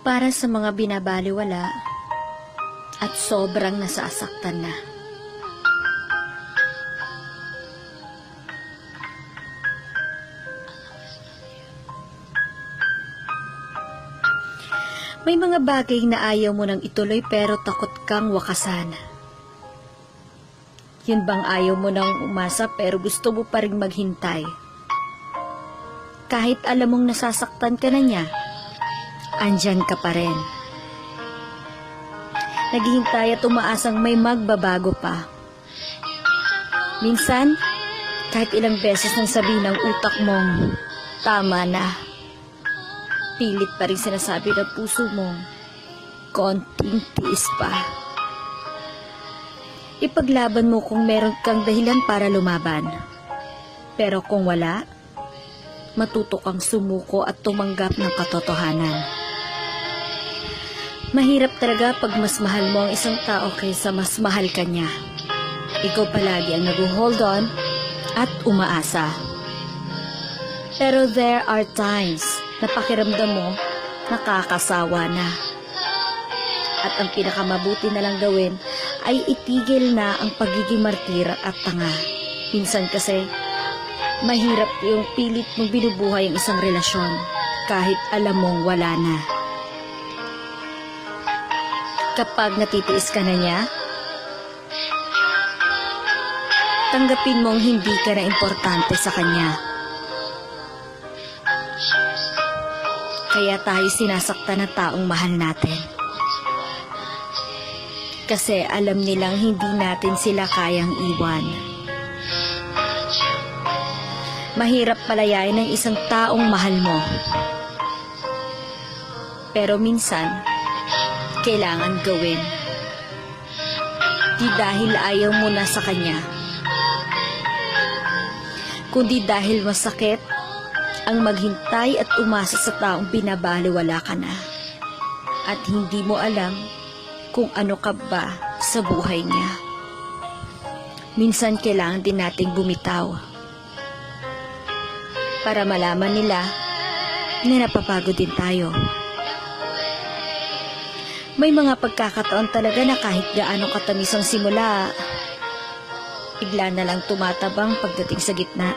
Para sa mga binabaliwala at sobrang nasasaktan na. May mga bagay na ayaw mo nang ituloy pero takot kang wakasan. Yun bang ayaw mo nang umasa pero gusto mo pa rin maghintay? Kahit alam mong nasasaktan ka na niya, andyan ka pa rin. Naghihintay at umaasang may magbabago pa. Minsan, kahit ilang beses nang sabihin ng utak mong, tama na. Pilit pa rin sinasabi ng puso mo, konting tiis pa. Ipaglaban mo kung meron kang dahilan para lumaban. Pero kung wala, matuto kang sumuko at tumanggap ng katotohanan. Mahirap talaga pag mas mahal mo ang isang tao kaysa mas mahal ka niya. Ikaw palagi ang nag-hold on at umaasa. Pero there are times na pakiramdam mo nakakasawa na. At ang pinakamabuti na lang gawin ay itigil na ang pagiging martir at tanga. Minsan kasi, mahirap yung pilit mong binubuhay ang isang relasyon kahit alam mong wala na. Kapag natitiis ka na niya, tanggapin mong hindi ka na importante sa kanya. Kaya tayo sinasaktan ng taong mahal natin. Kasi alam nilang hindi natin sila kayang iwan. Mahirap palayain ng isang taong mahal mo. Pero minsan, kailangan gawin. Di dahil ayaw mo na sa kanya. Kundi dahil masakit ang maghintay at umasa sa taong binabaliwala ka na. At hindi mo alam kung ano ka ba sa buhay niya. Minsan kailangan din nating bumitaw para malaman nila na napapagod din tayo. May mga pagkakataon talaga na kahit gaano katamis ang simula, bigla na lang tumatabang pagdating sa gitna.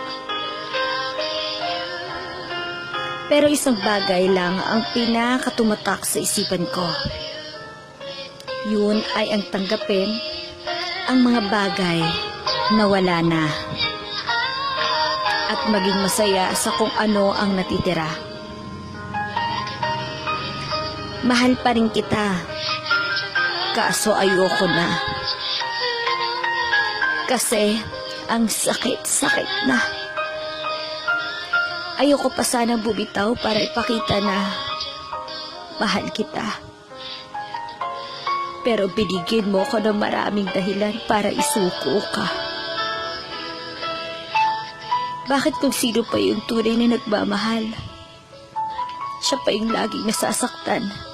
Pero isang bagay lang ang pinakatumatak sa isipan ko. Yun ay ang tanggapin ang mga bagay na wala na. At maging masaya sa kung ano ang natitira. Mahal pa rin kita. Kaso ayoko na. Kasi ang sakit-sakit na. Ayoko pa sana bumitaw para ipakita na mahal kita. Pero binigyan mo ko ng maraming dahilan para isuko ka. Bakit kung sino pa yung tunay na nagmamahal? Siya pa yung laging nasasaktan.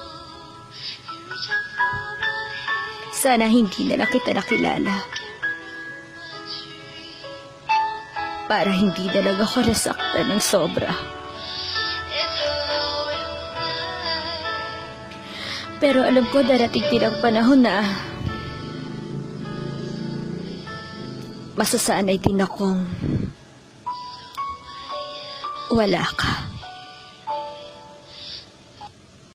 Sana hindi na lang kita nakilala. Para hindi na lang ako nasaktan ng sobra. Pero alam ko darating din ang panahon na masasanay din akong wala ka.